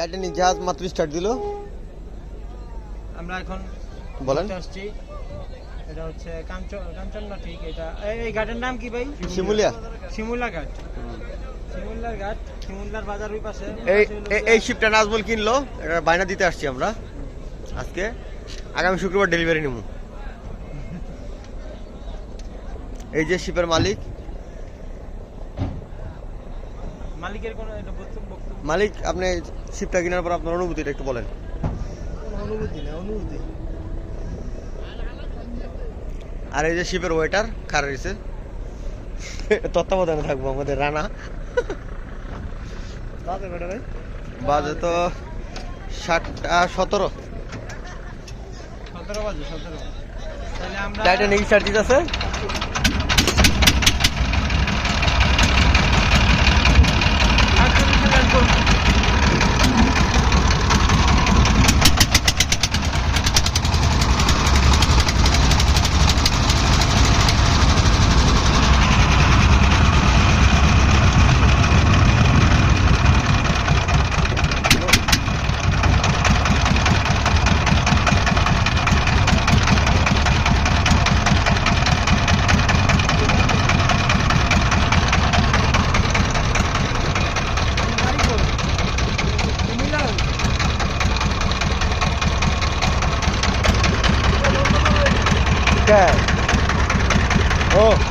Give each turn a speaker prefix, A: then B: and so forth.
A: Titanic জাহাজ মাত্র start দিল।
B: আমরা এখন
A: বলেন।
B: আসছি। এটা হচ্ছে কাঞ্চন কাঞ্চন না ঠিক এটা এই ঘাটের নাম কি ভাই?
A: শিমুলিয়া।
B: শিমুলা ঘাট। শিমুলার ঘাট শিমুলার বাজার ওই পাশে।
A: এই এই- এই শিপটা নাজমুল কিনলো এটা বায়না দিতে আসছি আমরা আজকে। আগামী শুক্রবার ডেলিভারি নিব এই যে শিপের মালিক
B: মালিকের কোনো বক্তব্য বক্তব্য
A: মালিক আপনি শিপটা কেনার পর আপনার অনুভূতিটা একটু বলেন।
B: অনুভূতি না অনুভূতি।
A: আর এই যে শিপের ওয়েটার খার রয়েছে তত্ত্বাবধানে থাকব আমাদের রানা।
B: বাজে
A: তো ষাটটা সতেরো।
B: সতেরো বাজে সতেরো তাহলে আমরা
A: টাইটানিক দিতেছে।
B: Okay.
A: Oh.